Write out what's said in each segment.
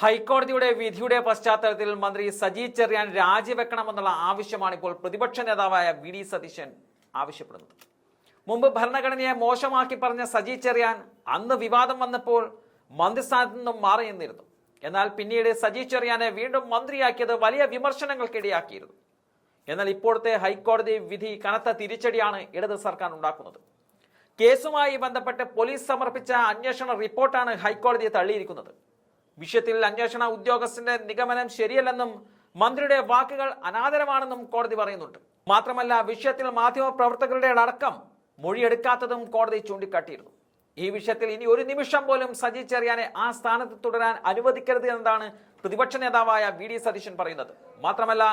ഹൈക്കോടതിയുടെ വിധിയുടെ പശ്ചാത്തലത്തിൽ മന്ത്രി സജി ചെറിയാൻ രാജിവെക്കണമെന്നുള്ള ആവശ്യമാണ് ഇപ്പോൾ പ്രതിപക്ഷ നേതാവായ വി ഡി സതീശൻ ആവശ്യപ്പെടുന്നത്. മുമ്പ് ഭരണഘടനയെ മോശമാക്കി പറഞ്ഞ സജി ചെറിയാൻ അന്ന് വിവാദം വന്നപ്പോൾ മന്ത്രിസ്ഥാനത്ത് നിന്നും മാറി നിന്നിരുന്നു. എന്നാൽ പിന്നീട് സജി ചെറിയാനെ വീണ്ടും മന്ത്രിയാക്കിയത് വലിയ വിമർശനങ്ങൾക്കിടയാക്കിയിരുന്നു. എന്നാൽ ഇപ്പോഴത്തെ ഹൈക്കോടതി വിധി കനത്ത തിരിച്ചടിയാണ് ഇടത് സർക്കാർ ഉണ്ടാക്കുന്നത്. കേസുമായി ബന്ധപ്പെട്ട് പോലീസ് സമർപ്പിച്ച അന്വേഷണ റിപ്പോർട്ടാണ് ഹൈക്കോടതി തള്ളിയിരിക്കുന്നത്. വിഷയത്തിൽ അന്വേഷണ ഉദ്യോഗസ്ഥന്റെ നിഗമനം ശരിയല്ലെന്നും മന്ത്രിയുടെ വാക്കുകൾ അനാദരമാണെന്നും കോടതി പറയുന്നുണ്ട്. മാത്രമല്ല വിഷയത്തിൽ മാധ്യമ പ്രവർത്തകരുടെ അടക്കം മൊഴിയെടുക്കാത്തതും കോടതി ചൂണ്ടിക്കാട്ടിയിരുന്നു. ഈ വിഷയത്തിൽ ഇനി ഒരു നിമിഷം പോലും സജി ചെറിയാനെ ആ സ്ഥാനത്ത് തുടരാൻ അനുവദിക്കരുത് എന്നതാണ് പ്രതിപക്ഷ നേതാവായ വി ഡി സതീശൻ പറയുന്നത്. മാത്രമല്ല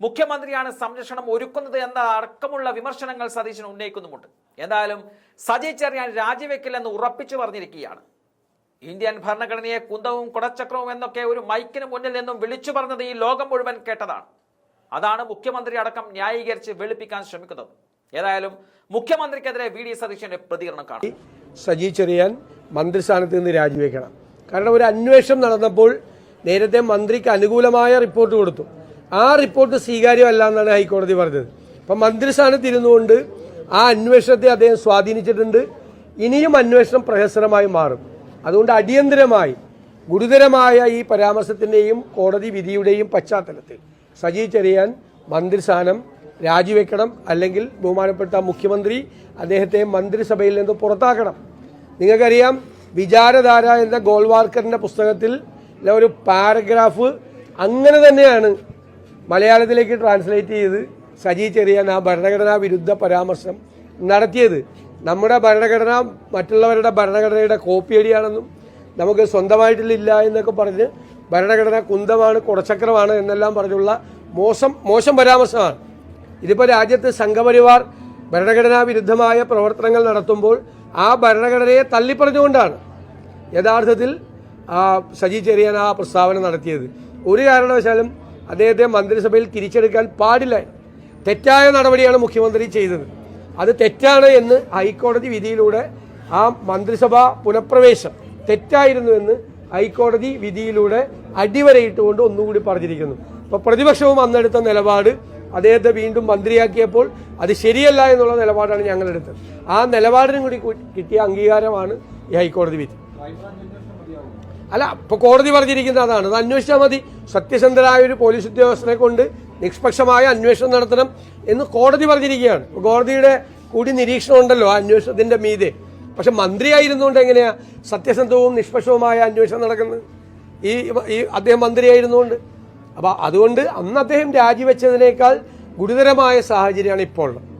മുഖ്യമന്ത്രിയാണ് സംരക്ഷണം ഒരുക്കുന്നത് എന്ന അടക്കമുള്ള വിമർശനങ്ങൾ സതീശൻ ഉന്നയിക്കുന്നുമുണ്ട്. എന്തായാലും സജി ചെറിയാൻ രാജിവെക്കില്ലെന്ന് ഉറപ്പിച്ചു പറഞ്ഞിരിക്കുകയാണ്. ഇന്ത്യൻ ഭരണഘടനയെ കുന്തവും കുടച്ചക്രവും എന്നൊക്കെ ഒരു മൈക്കിന് മുന്നിൽ നിന്നും വിളിച്ചു പറഞ്ഞത് ഈ ലോകം മുഴുവൻ കേട്ടതാണ്. അതാണ് മുഖ്യമന്ത്രി അടക്കം ന്യായീകരിച്ച് വെളുപ്പിക്കാൻ ശ്രമിക്കുന്നത്. ഏതായാലും മുഖ്യമന്ത്രിക്കെതിരെ വി ഡി സതീശന്റെ പ്രതികരണം കാണും. സജി ചെറിയാൻ മന്ത്രിസ്ഥാനത്ത് നിന്ന് രാജിവെക്കണം. കാരണം ഒരു അന്വേഷണം നടന്നപ്പോൾ നേരത്തെ മന്ത്രിക്ക് അനുകൂലമായ റിപ്പോർട്ട് കൊടുത്തു. ആ റിപ്പോർട്ട് സ്വീകാര്യമല്ല എന്നാണ് ഹൈക്കോടതി പറഞ്ഞത്. അപ്പം മന്ത്രിസ്ഥാനത്ത് ഇരുന്നുകൊണ്ട് ആ അന്വേഷണത്തെ അദ്ദേഹം സ്വാധീനിച്ചിട്ടുണ്ട്. ഇനിയും അന്വേഷണം പ്രഹസനമായി മാറും. അതുകൊണ്ട് അടിയന്തരമായി ഗുരുതരമായ ഈ പരാമർശത്തിന്റെയും കോടതി വിധിയുടെയും പശ്ചാത്തലത്തിൽ സജി ചെറിയാൻ മന്ത്രിസ്ഥാനം രാജിവെക്കണം അല്ലെങ്കിൽ ബഹുമാനപ്പെട്ട മുഖ്യമന്ത്രി അദ്ദേഹത്തെ മന്ത്രിസഭയിൽ നിന്ന് പുറത്താക്കണം. നിങ്ങൾക്കറിയാം വിചാരധാര എന്ന ഗോൾവാൾക്കറിന്റെ പുസ്തകത്തിൽ ഒരു പാരഗ്രാഫ് അങ്ങനെ തന്നെയാണ് മലയാളത്തിലേക്ക് ട്രാൻസ്ലേറ്റ് ചെയ്ത് സജി ചെറിയാൻ ആ ഭരണഘടനാ വിരുദ്ധ പരാമർശം നടത്തിയത്. നമ്മുടെ ഭരണഘടന മറ്റുള്ളവരുടെ ഭരണഘടനയുടെ കോപ്പിയടിയാണെന്നും നമുക്ക് സ്വന്തമായിട്ടില്ല എന്നൊക്കെ പറഞ്ഞ് ഭരണഘടന കുന്തമാണ് കുടച്ചക്രമാണ് എന്നെല്ലാം പറഞ്ഞുള്ള മോശം മോശം പരാമർശമാണ്. ഇതിപ്പോൾ രാജ്യത്ത് സംഘപരിവാർ ഭരണഘടനാ വിരുദ്ധമായ പ്രവർത്തനങ്ങൾ നടത്തുമ്പോൾ ആ ഭരണഘടനയെ തള്ളിപ്പറഞ്ഞുകൊണ്ടാണ് യഥാർത്ഥത്തിൽ സജി ചെറിയാൻ ആ പ്രസ്താവന നടത്തിയത്. ഒരു കാരണവശാലും അദ്ദേഹത്തെ മന്ത്രിസഭയിൽ തിരിച്ചെടുക്കാൻ പാടില്ല. തെറ്റായ നടപടിയാണ് മുഖ്യമന്ത്രി ചെയ്തത്. അത് തെറ്റാണ് എന്ന് ഹൈക്കോടതി വിധിയിലൂടെ ആ മന്ത്രിസഭാ പുനഃപ്രവേശം തെറ്റായിരുന്നു എന്ന് ഹൈക്കോടതി വിധിയിലൂടെ അടിവരയിട്ടുകൊണ്ട് ഒന്നുകൂടി പറഞ്ഞിരിക്കുന്നു. അപ്പോൾ പ്രതിപക്ഷവും അന്നെടുത്ത നിലപാട് അദ്ദേഹത്തെ വീണ്ടും മന്ത്രിയാക്കിയപ്പോൾ അത് ശരിയല്ല എന്നുള്ള നിലപാടാണ് ഞങ്ങളെടുത്തത്. ആ നിലപാടിനും കൂടി കിട്ടിയ അംഗീകാരമാണ് ഈ ഹൈക്കോടതി വിധി. അല്ല ഇപ്പൊ കോടതി പറഞ്ഞിരിക്കുന്ന അതാണ്. അത് അന്വേഷിച്ചാൽ മതി. സത്യസന്ധരായ ഒരു പോലീസ് ഉദ്യോഗസ്ഥനെ കൊണ്ട് നിഷ്പക്ഷമായ അന്വേഷണം നടത്തണം എന്ന് കോടതി പറഞ്ഞിരിക്കുകയാണ്. കോടതിയുടെ കൂടി നിരീക്ഷണം ഉണ്ടല്ലോ ആ അന്വേഷണത്തിന്റെ മീതെ. പക്ഷെ മന്ത്രിയായിരുന്നുകൊണ്ട് എങ്ങനെയാ സത്യസന്ധവും നിഷ്പക്ഷവുമായ അന്വേഷണം നടക്കുന്നത്? ഈ ഈ അദ്ദേഹം മന്ത്രിയായിരുന്നുകൊണ്ട് അപ്പോൾ അതുകൊണ്ട് അന്ന് അദ്ദേഹം രാജിവെച്ചതിനേക്കാൾ ഗുരുതരമായ സാഹചര്യമാണ് ഇപ്പോൾ ഉള്ളത്